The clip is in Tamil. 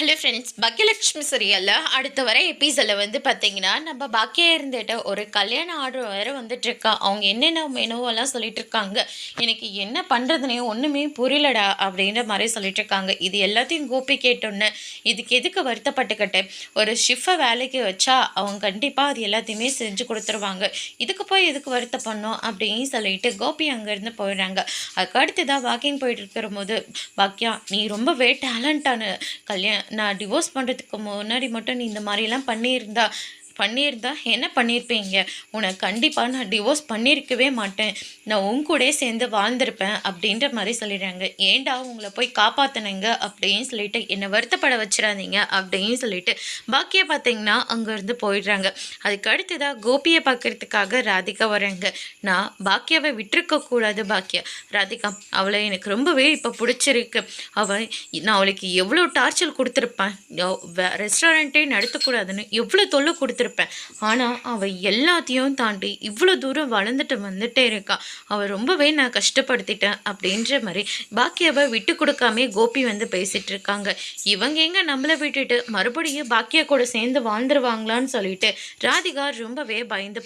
ஹலோ ஃப்ரெண்ட்ஸ் பாக்கியலட்சுமி சீரியலில் அடுத்த வர எபிசோடில் வந்து பார்த்தீங்கன்னா நம்ம பாக்கியா இருந்துட்டு ஒரு கல்யாண ஆர்டர் வேறு வந்துட்டுருக்கா அவங்க என்னென்ன மெனுவெல்லாம் சொல்லிட்டு இருக்காங்க? எனக்கு என்ன பண்ணுறதுனே ஒன்றுமே புரியலடா அப்படின்ற மாதிரி சொல்லிட்டு இருக்காங்க. இது எல்லாத்தையும் கோபி கேட்டோன்னு இதுக்கு எதுக்கு வருத்தப்பட்டுக்கிட்டு? ஒரு ஷிஃபை வேலைக்கு வச்சா அவங்க கண்டிப்பாக அது எல்லாத்தையுமே செஞ்சு கொடுத்துருவாங்க. இதுக்கு போய் எதுக்கு வருத்த பண்ணோம் அப்படின்னு சொல்லிட்டு கோபி அங்கேருந்து போயிடுறாங்க. அதுக்கு அடுத்ததாக வாக்கிங் போயிட்டு இருக்கிற போது பாக்கியா நீ ரொம்பவே டேலண்டான கல்யாணம் நான் டிவோர்ஸ் பண்ணுறதுக்கு முன்னாடி மட்டும் நீ இந்த மாதிரிலாம் பண்ணியிருந்தா பண்ணியிருந்தா என்ன பண்ணியிருப்பீங்க? உனக்கு கண்டிப்பாக நான் டிவோர்ஸ் பண்ணியிருக்கவே மாட்டேன். நான் உன் கூட சேர்ந்து வாழ்ந்திருப்பேன் அப்படின்ற மாதிரி சொல்லிடுறாங்க. ஏன்டா உங்களை போய் காப்பாற்றினங்க அப்படின்னு சொல்லிட்டு என்னை வருத்தப்பட வச்சிடாதீங்க அப்படின்னு சொல்லிட்டு பாக்கியை பார்த்தீங்கன்னா அங்கேருந்து போயிடுறாங்க. அதுக்கு அடுத்ததாக கோபியை பார்க்கறதுக்காக ராதிகா வராங்க நான் பாக்கியாவை விட்டுருக்க கூடாது பாக்கியா. ராதிகா அவளை எனக்கு ரொம்பவே இப்போ பிடிச்சிருக்கு. அவள் நான் அவளுக்கு எவ்வளோ டார்ச்சர் கொடுத்துருப்பேன். ரெஸ்டாரண்ட்டே நடத்தக்கூடாதுன்னு எவ்வளோ தொல்லை கொடுத்துருப்பேன். ஆனால் அவள் எல்லாத்தையும் தாண்டி இவ்வளோ தூரம் வளர்ந்துட்டு வந்துட்டே இருக்கா. அவள் ரொம்பவே நான் கஷ்டப்படுத்திட்டேன் அப்படின்ற மாதிரி பாக்கியாவை விட்டு கொடுக்காமே கோபி வந்து பேசிட்டு இருக்காங்க. இவங்க எங்க நம்மளை விட்டுட்டு மறுபடியும் பாக்கியா கூட சேர்ந்து வாழ்ந்துருவாங்களான்னு சொல்லிட்டு ராதிகா ரொம்பவே பயந்து